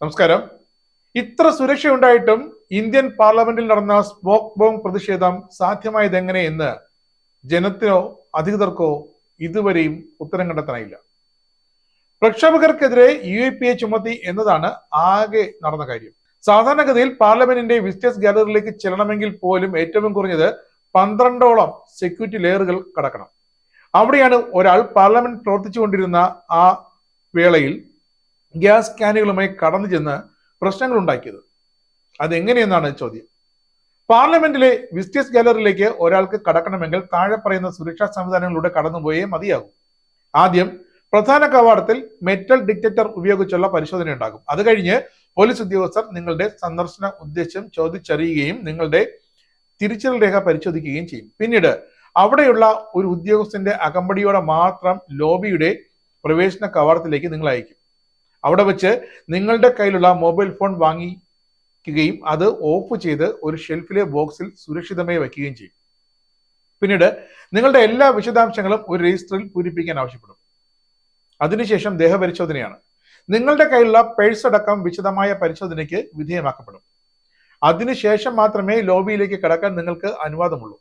നമസ്കാരം. ഇത്ര സുരക്ഷയുണ്ടായിട്ടും ഇന്ത്യൻ പാർലമെന്റിൽ നടന്ന സ്മോക്ക് ബോംബ് പ്രതിഷേധം സാധ്യമായത് എങ്ങനെ എന്ന് ജനത്തിനോ അധികൃതർക്കോ ഇതുവരെയും ഉത്തരം കണ്ടെത്താനായില്ല. പ്രക്ഷോഭകർക്കെതിരെ യു എ പി എ ചുമത്തി എന്നതാണ് ആകെ നടന്ന കാര്യം. സാധാരണഗതിയിൽ പാർലമെന്റിന്റെ വിസ്റ്റേഴ്സ് ഗാലറിയിലേക്ക് ചെല്ലണമെങ്കിൽ പോലും ഏറ്റവും കുറഞ്ഞത് പന്ത്രണ്ടോളം സെക്യൂരിറ്റി ലെയറുകൾ കടക്കണം. അവിടെയാണ് ഒരാൾ പാർലമെന്റ് പ്രവർത്തിച്ചുകൊണ്ടിരുന്ന ആ വേളയിൽ ഗ്യാസ് ക്യാനുകളുമായി കടന്നു ചെന്ന് പ്രശ്നങ്ങൾ ഉണ്ടാക്കിയത്. അതെങ്ങനെയെന്നാണ് ചോദ്യം. പാർലമെന്റിലെ വിസ്റ്റേഴ്സ് ഗാലറിയിലേക്ക് ഒരാൾക്ക് കടക്കണമെങ്കിൽ താഴെ പറയുന്ന സുരക്ഷാ സംവിധാനങ്ങളിലൂടെ കടന്നുപോയേ മതിയാകും. ആദ്യം പ്രധാന കവാടത്തിൽ മെറ്റൽ ഡിറ്റക്ടർ ഉപയോഗിച്ചുള്ള പരിശോധന ഉണ്ടാകും. അത് കഴിഞ്ഞ് പോലീസ് ഉദ്യോഗസ്ഥർ നിങ്ങളുടെ സന്ദർശന ഉദ്ദേശം ചോദിച്ചറിയുകയും നിങ്ങളുടെ തിരിച്ചറിയൽ രേഖ പരിശോധിക്കുകയും ചെയ്യും. പിന്നീട് അവിടെയുള്ള ഒരു ഉദ്യോഗസ്ഥന്റെ അകമ്പടിയോടെ മാത്രം ലോബിയുടെ പ്രവേശന കവാടത്തിലേക്ക് നിങ്ങൾ അയക്കും. അവിടെ വെച്ച് നിങ്ങളുടെ കയ്യിലുള്ള മൊബൈൽ ഫോൺ വാങ്ങിക്കുകയും അത് ഓഫ് ചെയ്ത് ഒരു ഷെൽഫിലെ ബോക്സിൽ സുരക്ഷിതമായി വയ്ക്കുകയും ചെയ്യും. പിന്നീട് നിങ്ങളുടെ എല്ലാ വിശദാംശങ്ങളും ഒരു രജിസ്റ്ററിൽ പൂരിപ്പിക്കാൻ ആവശ്യപ്പെടും. അതിനുശേഷം ദേഹപരിശോധനയാണ്. നിങ്ങളുടെ കയ്യിലുള്ള പേഴ്സ് അടക്കം വിശദമായ പരിശോധനയ്ക്ക് വിധേയമാക്കപ്പെടും. അതിനുശേഷം മാത്രമേ ലോബിയിലേക്ക് കടക്കാൻ നിങ്ങൾക്ക് അനുവാദമുള്ളൂ.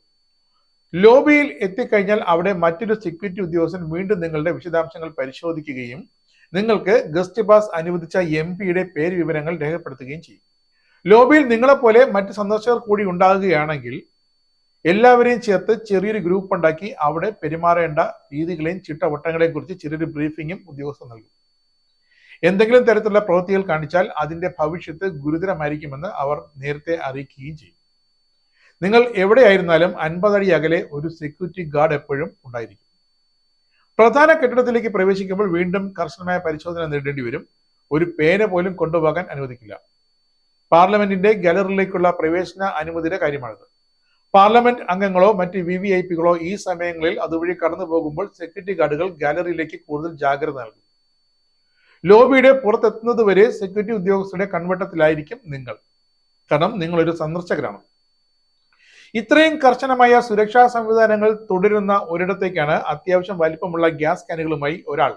ലോബിയിൽ എത്തിക്കഴിഞ്ഞാൽ അവിടെ മറ്റൊരു സെക്യൂരിറ്റി ഉദ്യോഗസ്ഥൻ വീണ്ടും നിങ്ങളുടെ വിശദാംശങ്ങൾ പരിശോധിക്കുകയും നിങ്ങൾക്ക് ഗസ്റ്റ് പാസ് അനുവദിച്ച എം പിയുടെ പേര് വിവരങ്ങൾ രേഖപ്പെടുത്തുകയും ചെയ്യും. ലോബിയിൽ നിങ്ങളെപ്പോലെ മറ്റ് സന്ദർശകർ കൂടി ഉണ്ടാകുകയാണെങ്കിൽ എല്ലാവരെയും ചേർത്ത് ചെറിയൊരു ഗ്രൂപ്പ് ഉണ്ടാക്കി അവിടെ പെരുമാറേണ്ട രീതികളെയും ചിട്ടവട്ടങ്ങളെയും കുറിച്ച് ചെറിയൊരു ബ്രീഫിങ്ങും ഉദ്യോഗസ്ഥർ നൽകും. എന്തെങ്കിലും തരത്തിലുള്ള പ്രവൃത്തികൾ കാണിച്ചാൽ അതിന്റെ ഭവിഷ്യത്ത് ഗുരുതരമായിരിക്കുമെന്ന് അവർ നേരത്തെ അറിയിക്കുകയും ചെയ്യും. നിങ്ങൾ എവിടെയായിരുന്നാലും അൻപതടി അകലെ ഒരു സെക്യൂരിറ്റി ഗാർഡ് എപ്പോഴും ഉണ്ടായിരിക്കും. പ്രധാന കെട്ടിടത്തിലേക്ക് പ്രവേശിക്കുമ്പോൾ വീണ്ടും കർശനമായ പരിശോധന നേരിടേണ്ടി വരും. ഒരു പേന പോലും കൊണ്ടുപോകാൻ അനുവദിക്കില്ല. പാർലമെന്റിന്റെ ഗാലറിയിലേക്കുള്ള പ്രവേശന അനുമതിയുടെ കാര്യമാണിത്. പാർലമെന്റ് അംഗങ്ങളോ മറ്റ് വി വി ഐ പികളോ ഈ സമയങ്ങളിൽ അതുവഴി കടന്നു പോകുമ്പോൾ സെക്യൂരിറ്റി ഗാർഡുകൾ ഗാലറിയിലേക്ക് കൂടുതൽ ജാഗ്രത നൽകും. ലോബിയുടെ പുറത്തെത്തുന്നത് വരെ സെക്യൂരിറ്റി ഉദ്യോഗസ്ഥരുടെ കൺവട്ടത്തിലായിരിക്കും നിങ്ങൾ. കാരണം നിങ്ങളൊരു സന്ദർശകരാണ്. ഇത്രയും കർശനമായ സുരക്ഷാ സംവിധാനങ്ങൾ തുടരുന്ന ഒരിടത്തേക്കാണ് അത്യാവശ്യം വലിപ്പമുള്ള ഗ്യാസ് ക്യാനുകളുമായി ഒരാൾ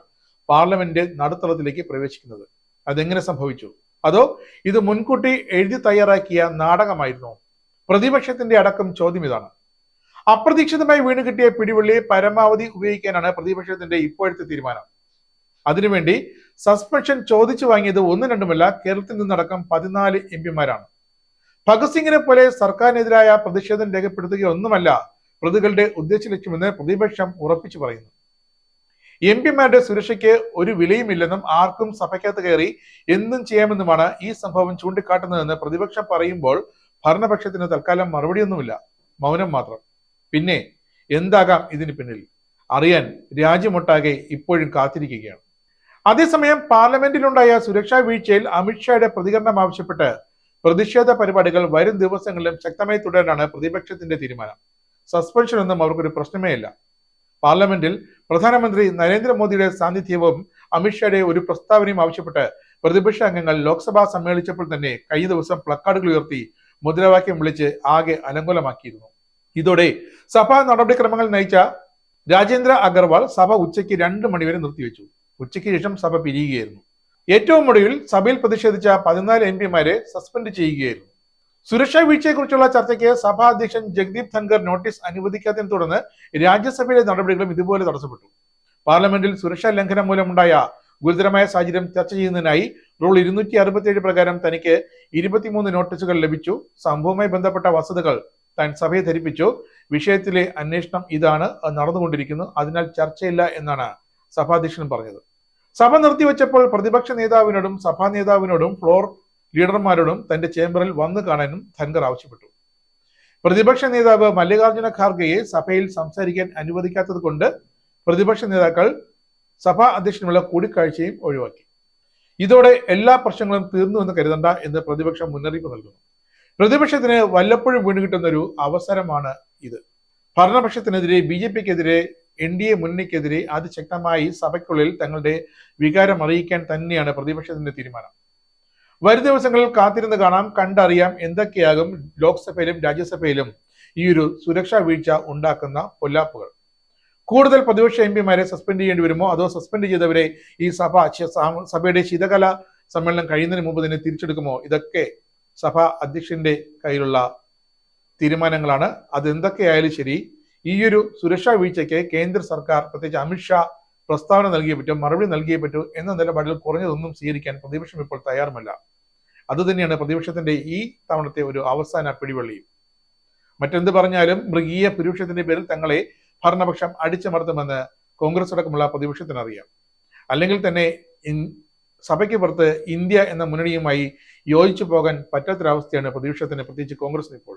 പാർലമെന്റ് നടുത്തളത്തിലേക്ക് പ്രവേശിക്കുന്നത്. അതെങ്ങനെ സംഭവിച്ചു? അതോ ഇത് മുൻകൂട്ടി എഴുതി തയ്യാറാക്കിയ നാടകമായിരുന്നു? പ്രതിപക്ഷത്തിന്റെ അടക്കം ചോദ്യം ഇതാണ്. അപ്രതീക്ഷിതമായി വീണ് കിട്ടിയ പിടിവള്ളി പരമാവധി ഉപയോഗിക്കാനാണ് പ്രതിപക്ഷത്തിന്റെ ഇപ്പോഴത്തെ തീരുമാനം. അതിനുവേണ്ടി സസ്പെൻഷൻ ചോദിച്ചു വാങ്ങിയത് ഒന്നും രണ്ടുമല്ല കേരളത്തിൽ നിന്നടക്കം പതിനാല് എം പിമാരാണ്. ഭഗത് സിംഗിനെ പോലെ സർക്കാരിനെതിരായ പ്രതിഷേധം രേഖപ്പെടുത്തുകയൊന്നുമല്ല പ്രതികളുടെ ഉദ്ദേശ ലക്ഷ്യമെന്ന് പ്രതിപക്ഷം ഉറപ്പിച്ചു പറയുന്നു. എം പിമാരുടെ സുരക്ഷയ്ക്ക് ഒരു വിലയുമില്ലെന്നും ആർക്കും സഭയ്ക്കകത്ത് കയറി എന്തും ചെയ്യാമെന്നുമാണ് ഈ സംഭവം ചൂണ്ടിക്കാട്ടുന്നതെന്ന് പ്രതിപക്ഷം പറയുമ്പോൾ ഭരണപക്ഷത്തിന് തൽക്കാലം മറുപടിയൊന്നുമില്ല. മൗനം മാത്രം. പിന്നെ എന്താകാം ഇതിന് പിന്നിൽ? അറിയാൻ രാജ്യമൊട്ടാകെ ഇപ്പോഴും കാത്തിരിക്കുകയാണ്. അതേസമയം പാർലമെന്റിലുണ്ടായ സുരക്ഷാ വീഴ്ചയിൽ അമിത്ഷായുടെ പ്രതികരണം ആവശ്യപ്പെട്ട് പ്രതിഷേധ പരിപാടികൾ വരും ദിവസങ്ങളിലും ശക്തമായി തുടരാനാണ് പ്രതിപക്ഷത്തിന്റെ തീരുമാനം. സസ്പെൻഷൻ ഒന്നും അവർക്കൊരു പ്രശ്നമേ ഇല്ല. പാർലമെന്റിൽ പ്രധാനമന്ത്രി നരേന്ദ്രമോദിയുടെ സാന്നിധ്യവും അമിത്ഷായുടെ ഒരു പ്രസ്താവനയും ആവശ്യപ്പെട്ട് പ്രതിപക്ഷ അംഗങ്ങൾ ലോക്സഭ സമ്മേളിച്ചപ്പോൾ തന്നെ കഴിഞ്ഞ ദിവസം പ്ലക്കാർഡുകൾ ഉയർത്തി മുദ്രാവാക്യം വിളിച്ച് ആകെ അലങ്കോലമാക്കിയിരുന്നു. ഇതോടെ സഭാ നടപടിക്രമങ്ങൾ നയിച്ച രാജേന്ദ്ര അഗർവാൾ സഭ ഉച്ചയ്ക്ക് രണ്ട് മണിവരെ നിർത്തിവെച്ചു. ഉച്ചയ്ക്ക് ശേഷം സഭ പിരിയുകയായിരുന്നു. ഏറ്റവും ഒടുവിൽ സഭയിൽ പ്രതിഷേധിച്ച പതിനാല് എം പിമാരെ സസ്പെൻഡ് ചെയ്യുകയായിരുന്നു. സുരക്ഷാ വീഴ്ചയെക്കുറിച്ചുള്ള ചർച്ചയ്ക്ക് സഭാ അധ്യക്ഷൻ ജഗ്ദീപ് ധൻഖർ നോട്ടീസ് അനുവദിക്കാത്തതിനെ തുടർന്ന് രാജ്യസഭയിലെ നടപടികളും ഇതുപോലെ തടസ്സപ്പെട്ടു. പാർലമെന്റിൽ സുരക്ഷാ ലംഘനം മൂലമുണ്ടായ ഗുരുതരമായ സാഹചര്യം ചർച്ച ചെയ്യുന്നതിനായി റൂൾ ഇരുന്നൂറ്റി അറുപത്തിയേഴ് പ്രകാരം തനിക്ക് ഇരുപത്തിമൂന്ന് നോട്ടീസുകൾ ലഭിച്ചു. സംഭവവുമായി ബന്ധപ്പെട്ട വസ്തുതകൾ താൻ സഭയെ ധരിപ്പിച്ചു. വിഷയത്തിലെ അന്വേഷണം ഇതാണ് നടന്നുകൊണ്ടിരിക്കുന്നു. അതിനാൽ ചർച്ചയില്ല എന്നാണ് സഭാധ്യക്ഷൻ പറഞ്ഞത്. സഭ നിർത്തിവെച്ചപ്പോൾ പ്രതിപക്ഷ നേതാവിനോടും സഭാ നേതാവിനോടും ഫ്ലോർ ലീഡർമാരോടും തന്റെ ചേംബറിൽ വന്നു കാണാനും ധൻഖർ ആവശ്യപ്പെട്ടു. പ്രതിപക്ഷ നേതാവ് മല്ലികാർജുന ഖാർഗെയെ സഭയിൽ സംസാരിക്കാൻ അനുവദിക്കാത്തത് കൊണ്ട് പ്രതിപക്ഷ നേതാക്കൾ സഭാ അധ്യക്ഷനുള്ള കൂടിക്കാഴ്ചയും ഒഴിവാക്കി. ഇതോടെ എല്ലാ പ്രശ്നങ്ങളും തീർന്നു എന്ന് കരുതണ്ട എന്ന് പ്രതിപക്ഷം മുന്നറിയിപ്പ് നൽകുന്നു. പ്രതിപക്ഷത്തിന് വല്ലപ്പോഴും വീണ്ടുകിട്ടുന്ന ഒരു അവസരമാണ് ഇത്. ഭരണപക്ഷത്തിനെതിരെ ബി ജെ പിക്കെതിരെ എൻ ഡി എ മുന്നണിക്കെതിരെ അതിശക്തമായി സഭയ്ക്കുള്ളിൽ തങ്ങളുടെ വികാരം അറിയിക്കാൻ തന്നെയാണ് പ്രതിപക്ഷത്തിന്റെ തീരുമാനം. വരും ദിവസങ്ങളിൽ കാത്തിരുന്ന് കാണാം കണ്ടറിയാം എന്തൊക്കെയാകും ലോക്സഭയിലും രാജ്യസഭയിലും ഈ ഒരു സുരക്ഷാ വീഴ്ച ഉണ്ടാക്കുന്ന പൊല്ലാപ്പുകൾ. കൂടുതൽ പ്രതിപക്ഷ എം പിമാരെ സസ്പെൻഡ് ചെയ്യേണ്ടി വരുമോ? അതോ സസ്പെൻഡ് ചെയ്തവരെ ഈ സഭ സഭയുടെ ശീതകാല സമ്മേളനം കഴിയുന്നതിന് മുമ്പ് തന്നെ തിരിച്ചെടുക്കുമോ? ഇതൊക്കെ സഭാ അധ്യക്ഷന്റെ കയ്യിലുള്ള തീരുമാനങ്ങളാണ്. അതെന്തൊക്കെയായാലും ശരി ഈ ഒരു സുരക്ഷാ വീഴ്ചയ്ക്ക് കേന്ദ്ര സർക്കാർ പ്രത്യേകിച്ച് അമിത്ഷാ പ്രസ്താവന നൽകിയേ പറ്റൂ മറുപടി നൽകിയേ പറ്റൂ എന്ന നിലപാടിൽ കുറഞ്ഞതൊന്നും സ്വീകരിക്കാൻ പ്രതിപക്ഷം ഇപ്പോൾ തയ്യാറുമല്ല. അതുതന്നെയാണ് പ്രതിപക്ഷത്തിന്റെ ഈ തവണത്തെ ഒരു അവസാന പിടിവള്ളിയും മറ്റെന്ത് പറഞ്ഞാലും മൃഗീയ പുരുഷത്തിന്റെ പേരിൽ തങ്ങളെ ഭരണപക്ഷം അടിച്ചമർത്തുമെന്ന് കോൺഗ്രസ് അടക്കമുള്ള പ്രതിപക്ഷത്തിനറിയാം. അല്ലെങ്കിൽ തന്നെ സഭയ്ക്ക് പുറത്ത് ഇന്ത്യ എന്ന മുന്നണിയുമായി യോജിച്ചു പോകാൻ പറ്റാത്തൊരവസ്ഥയാണ് പ്രതിപക്ഷത്തിന് പ്രത്യേകിച്ച് കോൺഗ്രസിന് ഇപ്പോൾ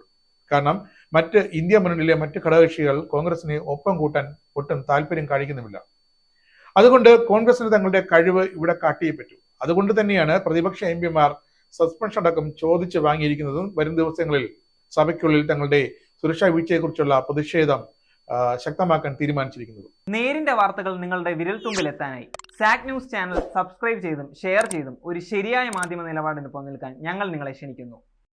കാരണം മറ്റ് ഇന്ത്യ മുന്നണിയിലെ മറ്റ് ഘടകകക്ഷികൾ കോൺഗ്രസിനെ ഒപ്പം കൂട്ടാൻ ഒട്ടും താല്പര്യം കാണിക്കുന്നുമില്ല. അതുകൊണ്ട് കോൺഗ്രസിന് തങ്ങളുടെ കഴിവ് ഇവിടെ കാട്ടിയേ പറ്റൂ. അതുകൊണ്ട് തന്നെയാണ് പ്രതിപക്ഷ എം പിമാർ സസ്പെൻഷൻ അടക്കം ചോദിച്ച് വാങ്ങിയിരിക്കുന്നതും വരും ദിവസങ്ങളിൽ സഭയ്ക്കുള്ളിൽ തങ്ങളുടെ സുരക്ഷാ വീഴ്ചയെക്കുറിച്ചുള്ള പ്രതിഷേധം ശക്തമാക്കാൻ തീരുമാനിച്ചിരിക്കുന്നത്. നേരിന്റെ വാർത്തകൾ നിങ്ങളുടെ വിരൽത്തുമ്പിൽ എത്താനായി. സാക് ന്യൂസ് ചാനൽ സബ്സ്ക്രൈബ് ചെയ്തും ഷെയർ ചെയ്തും ഒരു ശരിയായ മാധ്യമ നിലപാടിന് നിൽക്കാൻ ഞങ്ങൾ നിങ്ങളെ ക്ഷണിക്കുന്നു.